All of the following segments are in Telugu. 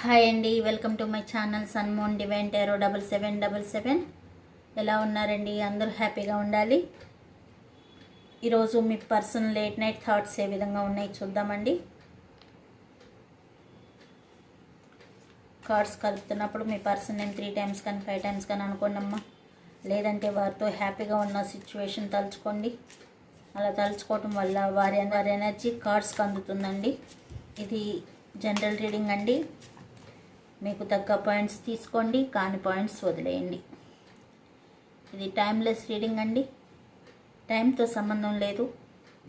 హాయ్ అండి welcome to my channel Sunmoon divine tarot double seven double seven. ఎలా ఉన్నారండి? అందరూ హ్యాపీగా ఉండాలి. ఈరోజు మీ పర్సన్ లేట్ నైట్ థాట్స్ ఏ విధంగా ఉన్నాయి చూద్దామండి. కార్డ్స్ కలుపుతున్నప్పుడు మీ పర్సన్ నేను త్రీ టైమ్స్ కానీ ఫైవ్ టైమ్స్ కానీ అనుకోండమ్మా. లేదంటే వారితో హ్యాపీగా ఉన్న సిచ్యువేషన్ తలుచుకోండి. అలా తలుచుకోవటం వల్ల వారి వారి ఎనర్జీ కార్డ్స్కి అందుతుందండి. ఇది జనరల్ రీడింగ్ అండి. మీకు తగ్గ పాయింట్స్ తీసుకోండి కాని పాయింట్స్ వదిలేయండి. ఇది టైమ్లెస్ రీడింగ్ అండి. టైంతో సంబంధం లేదు.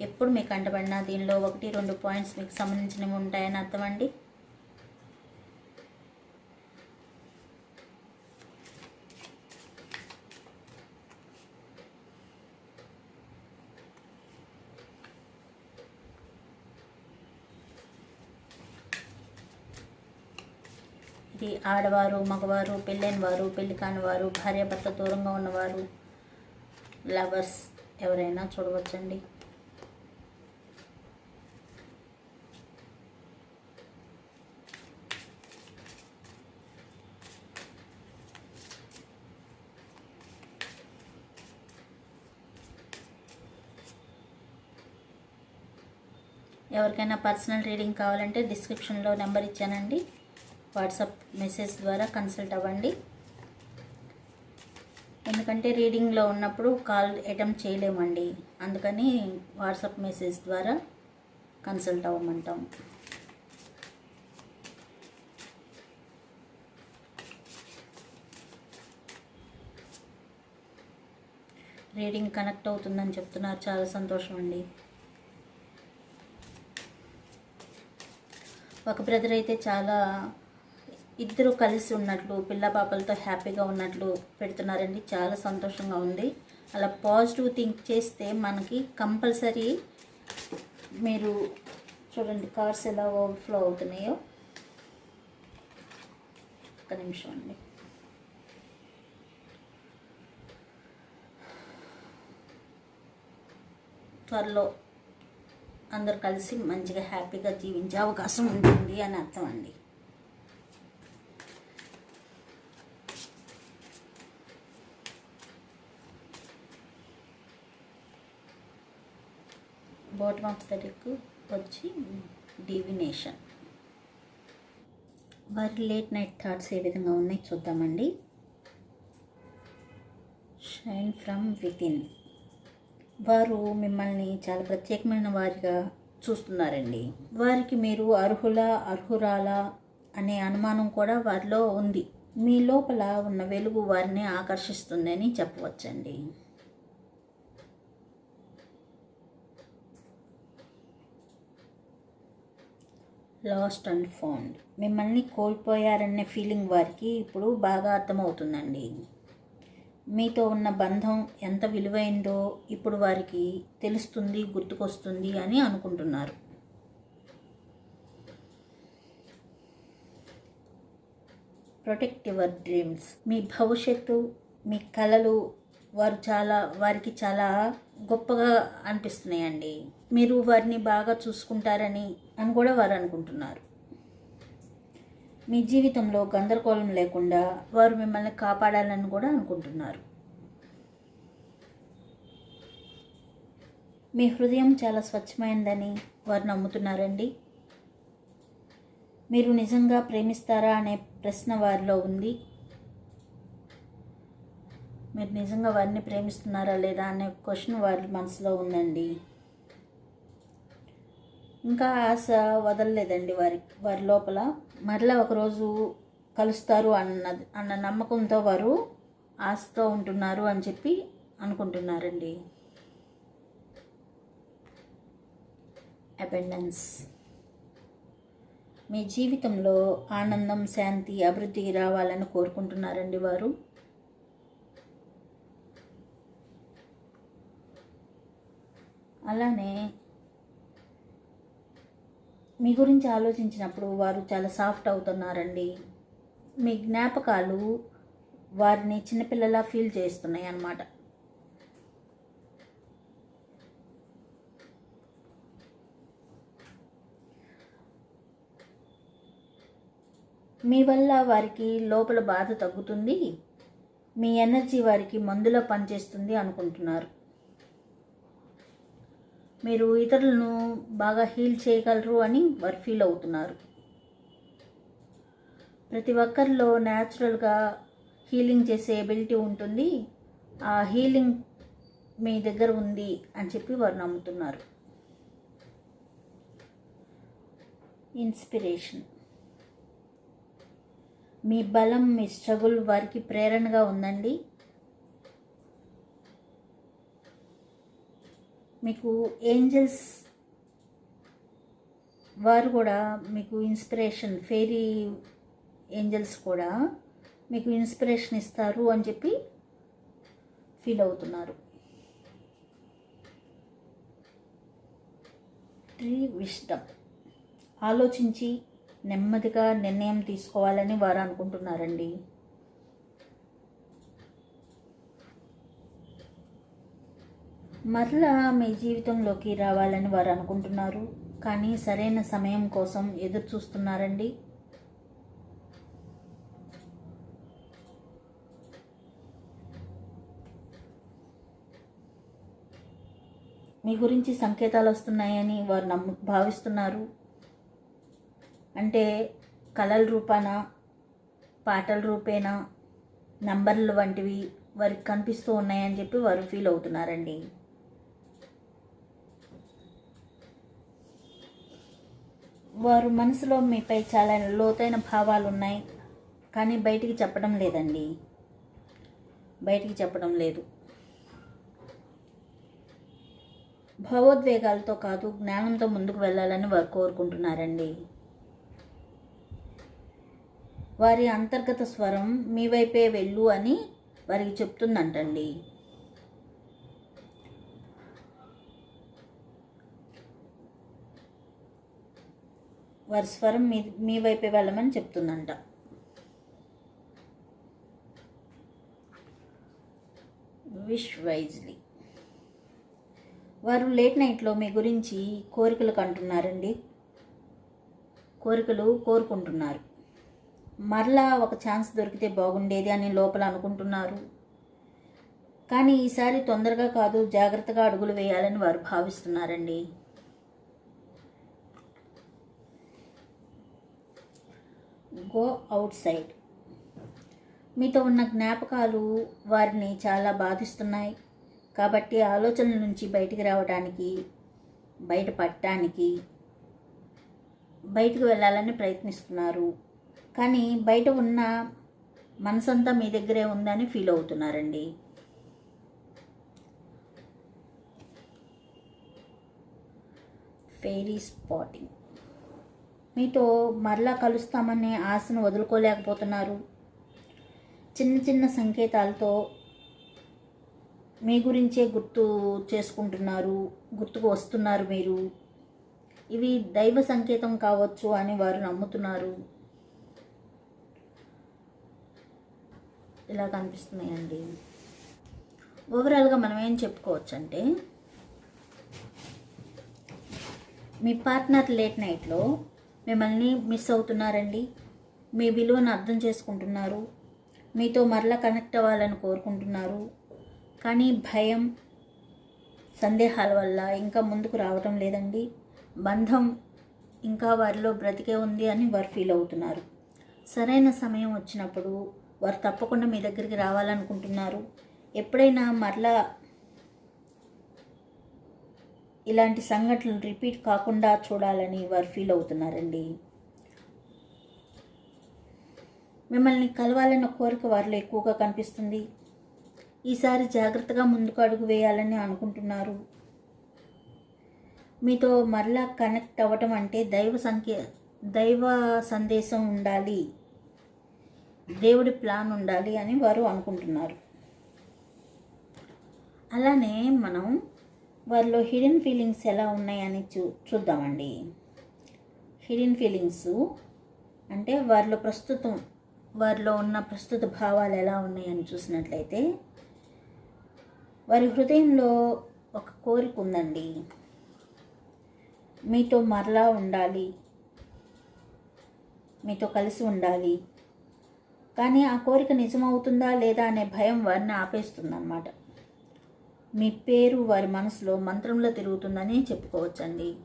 ఎప్పుడు మీకు అంటబడినా దీనిలో ఒకటి రెండు పాయింట్స్ మీకు సంబంధించినవి ఉంటాయని అర్థం అండి. వ్యక్తి ఆడవారు మగవారు పెళ్ళైన వారు పెళ్ళి కాని వారు భార్యాభర్త దూరంగా ఉన్నవారు లవర్స్ ఎవరైనా చూడవచ్చండి. ఎవరికైనా పర్సనల్ రీడింగ్ కావాలంటే డిస్క్రిప్షన్లో నెంబర్ ఇచ్చానండి. వాట్సాప్ మెసేజ్ ద్వారా కన్సల్ట్ అవ్వండి. ఎందుకంటే రీడింగ్లో ఉన్నప్పుడు కాల్ అటెంప్ట్ చేయలేమండి. అందుకని వాట్సాప్ మెసేజ్ ద్వారా కన్సల్ట్ అవ్వమంటాం. రీడింగ్ కనెక్ట్ అవుతుందని చెప్తున్నారు. చాలా సంతోషం అండి ఒక బ్రదర్ అయితే చాలా ఇద్దరు కలిసి ఉన్నట్లు పిల్ల పాపలతో హ్యాపీగా ఉన్నట్లు పెడుతున్నారండి. చాలా సంతోషంగా ఉంది. అలా పాజిటివ్ థింక్ చేస్తే మనకి కంపల్సరీ మీరు చూడండి కార్స్ ఎలా ఓవర్ఫ్లో అవుతున్నాయో. ఒక నిమిషం అండి. త్వరలో అందరు కలిసి మంచిగా హ్యాపీగా జీవించే అవకాశం ఉంటుంది అని అర్థం అండి. బాటమ్ ఆఫ్ ద డెక్ వచ్చి డివినేషన్ వారి లేట్ నైట్ థాట్స్ ఏ విధంగా ఉన్నాయి చూద్దామండి. షైన్ ఫ్రమ్ వితిన్ వారు మిమ్మల్ని చాలా ప్రత్యేకమైన వారిగా చూస్తున్నారండి. వారికి మీరు అర్హుల అర్హురాలా అనే అనుమానం కూడా వారిలో ఉంది. మీ లోపల ఉన్న వెలుగు వారిని ఆకర్షిస్తుందని చెప్పవచ్చండి. Lost and found. మిమ్మల్ని కోల్పోయారనే ఫీలింగ్ వారికి ఇప్పుడు బాగా అర్థమవుతుందండి. మీతో ఉన్న బంధం ఎంత విలువైందో ఇప్పుడు వారికి తెలుస్తుంది గుర్తుకొస్తుంది అని అనుకుంటున్నారు. ప్రొటెక్ట్ యువర్ డ్రీమ్స్ మీ భవిష్యత్తు మీ కళలు వారు చాలా వారికి చాలా గొప్పగా అనిపిస్తున్నాయండి. మీరు వారిని బాగా చూసుకుంటారని అని కూడా వారు అనుకుంటున్నారు. మీ జీవితంలో గందరగోళం లేకుండా వారు మిమ్మల్ని కాపాడాలని కూడా అనుకుంటున్నారు. మీ హృదయం చాలా స్వచ్ఛమైందని వారు నమ్ముతున్నారండి. మీరు నిజంగా ప్రేమిస్తారా అనే ప్రశ్న వారిలో ఉంది. మీరు నిజంగా వారిని ప్రేమిస్తున్నారా లేదా అనే క్వశ్చన్ వారి మనసులో ఉందండి. ఇంకా ఆశ వదలలేదండి వారి వారి లోపల. మరలా ఒకరోజు కలుస్తారు అన్నది అన్న నమ్మకంతో వారు ఆశతో ఉంటున్నారు అని చెప్పి అనుకుంటున్నారండి. అపెండెన్స్ మీ జీవితంలో ఆనందం శాంతి అభివృద్ధికి రావాలని కోరుకుంటున్నారండి వారు. అలానే మీ గురించి ఆలోచించినప్పుడు వారు చాలా సాఫ్ట్ అవుతున్నారండి. మీ జ్ఞాపకాలు వారిని చిన్నపిల్లలా ఫీల్ చేస్తున్నాయి అన్నమాట. మీ వల్ల వారికి లోపల బాధ తగ్గుతుంది. మీ ఎనర్జీ వారికి మందులో పనిచేస్తుంది అనుకుంటున్నారు. మీరు ఇతరులను బాగా హీల్ చేయగలరు అని వారు ఫీల్ అవుతున్నారు. ప్రతి ఒక్కరిలో న్యాచురల్గా హీలింగ్ చేసే ఎబిలిటీ ఉంటుంది. ఆ హీలింగ్ మీ దగ్గర ఉంది అని చెప్పి వారు నమ్ముతున్నారు. ఇన్స్పిరేషన్. మీ బలం మీ స్ట్రగుల్ వారికి ప్రేరణగా ఉందండి. మీకు ఏంజల్స్ వారు కూడా మీకు ఇన్స్పిరేషన్ ఫెయిరీ ఏంజల్స్ కూడా మీకు ఇన్స్పిరేషన్ ఇస్తారు అని చెప్పి ఫీల్ అవుతున్నారు. ట్రీ విష్డమ్ ఆలోచించి నెమ్మదిగా నిర్ణయం తీసుకోవాలని వారు అనుకుంటున్నారండి. మరలా మీ జీవితంలోకి రావాలని వారు అనుకుంటున్నారు. కానీ సరైన సమయం కోసం ఎదురు చూస్తున్నారండి. మీ గురించి సంకేతాలు వస్తున్నాయని వారు నమ్ము భావిస్తున్నారు. అంటే కళల రూపాన పాటల రూపేనా నంబర్లు వంటివి వారికి కనిపిస్తూ ఉన్నాయని చెప్పి వారు ఫీల్ అవుతున్నారండి. వారు మనసులో మీపై చాలా లోతైన భావాలు ఉన్నాయి కానీ బయటికి చెప్పడం లేదండి. బయటికి చెప్పడం లేదు. భావోద్వేగాలతో కాదు జ్ఞానంతో ముందుకు వెళ్ళాలని వారు కోరుకుంటున్నారండి. వారి అంతర్గత స్వరం మీ వైపే వెళ్ళు అని వారికి చెప్తుందంటండి. వారి స్వరం మీ మీ వైపే వెళ్ళమని చెప్తుందంట. Wish wisely. వారు లేట్ నైట్లో మీ గురించి కోరికలు కంటున్నారండి. కోరికలు కోరుకుంటున్నారు. మరలా ఒక ఛాన్స్ దొరికితే బాగుండేది అని లోపల అనుకుంటున్నారు. కానీ ఈసారి తొందరగా కాదు జాగ్రత్తగా అడుగులు వేయాలని వారు భావిస్తున్నారండి. గో అవుట్ సైడ్ మీతో ఉన్న జ్ఞాపకాలు వారిని చాలా బాధిస్తున్నాయి. కాబట్టి ఆలోచనల నుంచి బయటికి రావడానికి బయటపడటానికి బయటకు వెళ్ళాలని ప్రయత్నిస్తున్నారు. కానీ బయట ఉన్న మనసంతా మీ దగ్గరే ఉందని ఫీల్ అవుతున్నారండి. ఫెయిరీ స్పాటింగ్ మీతో మరలా కలుస్తామనే ఆశను వదులుకోలేకపోతున్నారు. చిన్న చిన్న సంకేతాలతో మీ గురించే గుర్తు చేసుకుంటున్నారు గుర్తుకు వస్తున్నారు మీరు. ఇవి దైవ సంకేతం కావచ్చు అని వారు నమ్ముతున్నారు. ఇలా కనిపిస్తున్నాయండి. ఓవరాల్గా మనం ఏం చెప్పుకోవచ్చు అంటే మీ పార్ట్నర్ లేట్ నైట్లో మిమ్మల్ని మిస్ అవుతున్నారండి. మీ విలువను అర్థం చేసుకుంటున్నారు. మీతో మరలా కనెక్ట్ అవ్వాలని కోరుకుంటున్నారు. కానీ భయం సందేహాల వల్ల ఇంకా ముందుకు రావటం లేదండి. బంధం ఇంకా వారిలో బ్రతికే ఉంది అని వారు ఫీల్ అవుతున్నారు. సరైన సమయం వచ్చినప్పుడు వారు తప్పకుండా మీ దగ్గరికి రావాలనుకుంటున్నారు. ఎప్పుడైనా మరలా ఇలాంటి సంఘటనలు రిపీట్ కాకుండా చూడాలని వారు ఫీల్ అవుతున్నారండి. మిమ్మల్ని కలవాలన్న కోరిక వారిలో ఎక్కువగా కనిపిస్తుంది. ఈసారి జాగ్రత్తగా ముందుకు అడుగు వేయాలని అనుకుంటున్నారు. మీతో మరలా కనెక్ట్ అవ్వటం అంటే దైవ సంఖ్య దైవ సందేశం ఉండాలి. దేవుడి ప్లాన్ ఉండాలి అని వారు అనుకుంటున్నారు. అలానే మనం వారిలో హిడెన్ ఫీలింగ్స్ ఎలా ఉన్నాయని చూ చూద్దామండి. హిడెన్ ఫీలింగ్స్ అంటే వారిలో ప్రస్తుతం వారిలో ఉన్న ప్రస్తుత భావాలు ఎలా ఉన్నాయని చూసినట్లయితే వారి హృదయంలో ఒక కోరిక ఉందండి. మీతో మరలా ఉండాలి. మీతో కలిసి ఉండాలి. కానీ ఆ కోరిక నిజమవుతుందా లేదా అనే భయం వారిని ఆపేస్తుందన్నమాట. మీ పేరు వారి మనసులో మంత్రంలో తిరుగుతుందని చెప్పుకోవచ్చండి.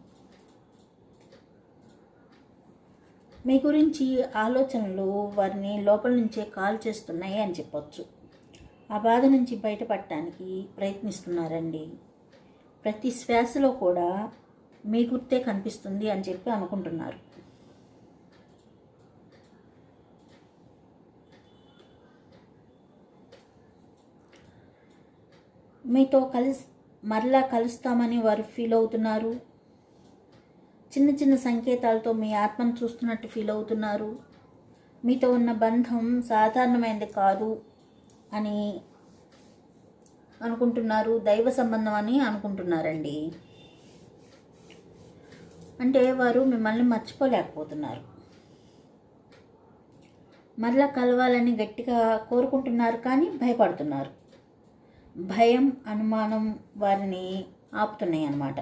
మీ గురించి ఆలోచనలు వారిని లోపల నుంచే కాల్ చేస్తున్నాయి అని చెప్పొచ్చు. ఆ బాధ నుంచి బయటపడటానికి ప్రయత్నిస్తున్నారండి. ప్రతి శ్వాసలో కూడా మీ గుర్తే కనిపిస్తుంది అని చెప్పి అనుకుంటున్నారు. మీతో కలిసి మరలా కలుస్తామని వారు ఫీల్ అవుతున్నారు. చిన్న చిన్న సంకేతాలతో మీ ఆత్మను చూస్తున్నట్టు ఫీల్ అవుతున్నారు. మీతో ఉన్న బంధం సాధారణమైనది కాదు అని అనుకుంటున్నారు. దైవ సంబంధం అని అనుకుంటున్నారండి. అంటే వారు మిమ్మల్ని మర్చిపోలేకపోతున్నారు. మరలా కలవాలని గట్టిగా కోరుకుంటున్నారు కానీ భయపడుతున్నారు. భయం అనుమానం వారిని ఆపుతున్నాయి అన్నమాట.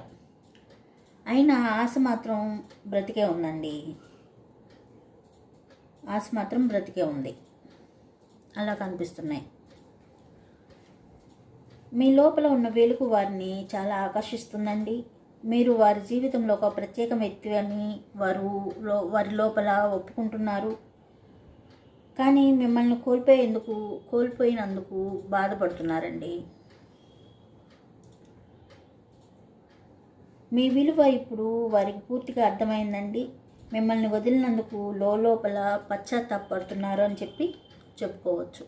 అయినా ఆశ మాత్రం బ్రతికే ఉందండి. ఆశ మాత్రం బ్రతికే ఉంది. అలా కనిపిస్తున్నాయి. మీ లోపల ఉన్న వెలుగు వారిని చాలా ఆకర్షిస్తుందండి. మీరు వారి జీవితంలో ఒక ప్రత్యేక వ్యక్తి అని వారు లో వారి లోపల ఒప్పుకుంటున్నారు. కానీ మిమ్మల్ని కోల్పోయేందుకు కోల్పోయినందుకు బాధపడుతున్నారండి. మీ విలువ ఇప్పుడు వారికి పూర్తిగా అర్థమైందండి. మిమ్మల్ని వదిలినందుకు లోపల పశ్చాత్తాపడుతున్నారు అని చెప్పి చెప్పుకోవచ్చు.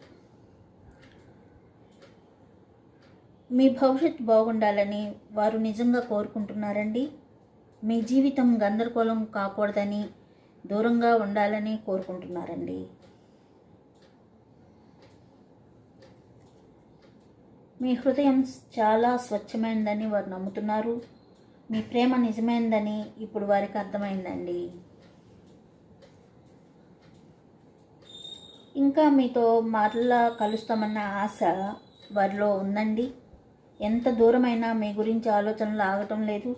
మీ భవిష్యత్తు బాగుండాలని వారు నిజంగా కోరుకుంటున్నారండి. మీ జీవితం గందరగోళం కాకూడదని దూరంగా ఉండాలని కోరుకుంటున్నారండి. మీ హృదయం చాలా స్వచ్ఛమైనదని వారు నమ్ముతున్నారు. మీ ప్రేమ నిజమైందని ఇప్పుడు వారికి అర్థమైందండి. ఇంకా మీతో మరలా కలుస్తామన్న ఆశ వారిలో ఉందండి. ఎంత దూరమైనా మీ గురించి ఆలోచనలు ఆగటం లేదు.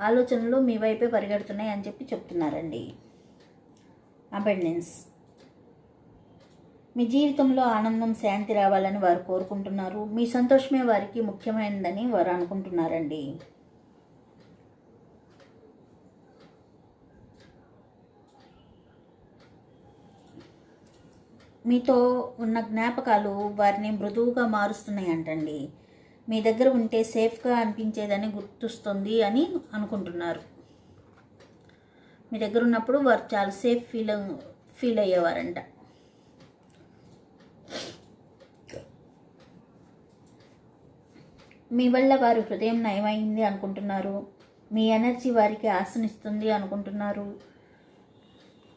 ఆలోచనలు మీ వైపే పరిగెడుతున్నాయి అని చెప్పి చెప్తున్నారండి. అబెండెన్స్. మీ జీవితంలో ఆనందం శాంతి రావాలని వారు కోరుకుంటున్నారు. మీ సంతోషమే వారికి ముఖ్యమైనదని వారు అనుకుంటున్నారండి. మీతో ఉన్న జ్ఞాపకాలు వారిని మృదువుగా మారుస్తున్నాయి అంటండి మీ దగ్గర ఉంటే సేఫ్గా అనిపించేదని గుర్తుస్తుంది అని అనుకుంటున్నారు. మీ దగ్గర ఉన్నప్పుడు వారు చాలా సేఫ్ ఫీల్ ఫీల్ అయ్యేవారంట. మీ వల్ల వారి హృదయం నయమైంది అనుకుంటున్నారు. మీ ఎనర్జీ వారికి ఆశనిస్తుంది అనుకుంటున్నారు.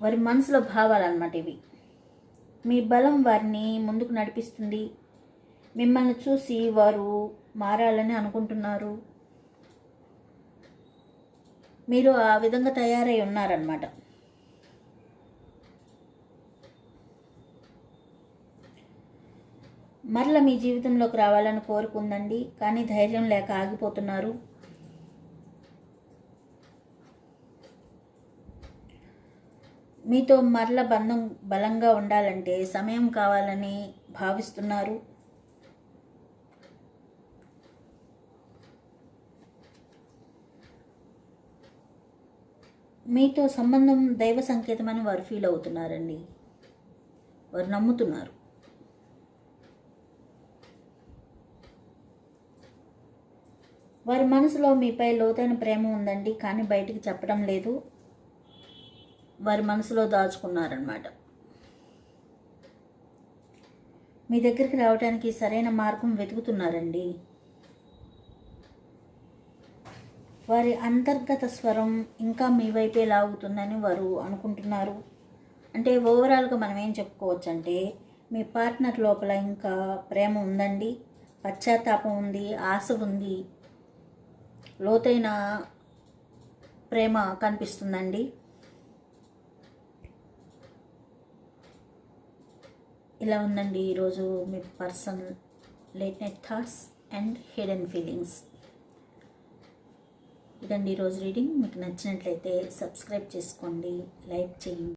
వారి మనసులో భావాలు అన్నమాట ఇవి. మీ బలం వారిని ముందుకు నడిపిస్తుంది. మిమ్మల్ని చూసి వారు మారాలని అనుకుంటున్నారు. మీరు ఆ విధంగా తయారై ఉన్నారన్నమాట. మరల మీ జీవితంలోకి రావాలని కోరుకుందండి. కానీ ధైర్యం లేక ఆగిపోతున్నారు. మీతో మరల బంధం బలంగా ఉండాలంటే సమయం కావాలని భావిస్తున్నారు. మీతో సంబంధం దైవ సంకేతమని వారు ఫీల్ అవుతున్నారండి. వారు నమ్ముతున్నారు. వారి మనసులో మీపై లోతైన ప్రేమ ఉందండి కానీ బయటికి చెప్పడం లేదు. వారి మనసులో దాచుకున్నారనమాట మీ దగ్గరికి రావడానికి సరైన మార్గం వెతుకుతున్నారండి. వారి అంతర్గత స్వరం ఇంకా మీ వైపే లాగుతుందని వారు అనుకుంటున్నారు. అంటే ఓవరాల్గా మనం ఏం చెప్పుకోవచ్చు అంటే మీ పార్ట్నర్ లోపల ఇంకా ప్రేమ ఉందండి పశ్చాత్తాపం ఉంది ఆశ ఉంది లోతైన ప్రేమ కనిపిస్తుందండి. ఇలా ఉందండి ఈరోజు మీ person late night thoughts and hidden feelings. ఇదండి ఈరోజు రీడింగ్. మీకు నచ్చినట్లయితే సబ్స్క్రైబ్ చేసుకోండి లైక్ చేయండి.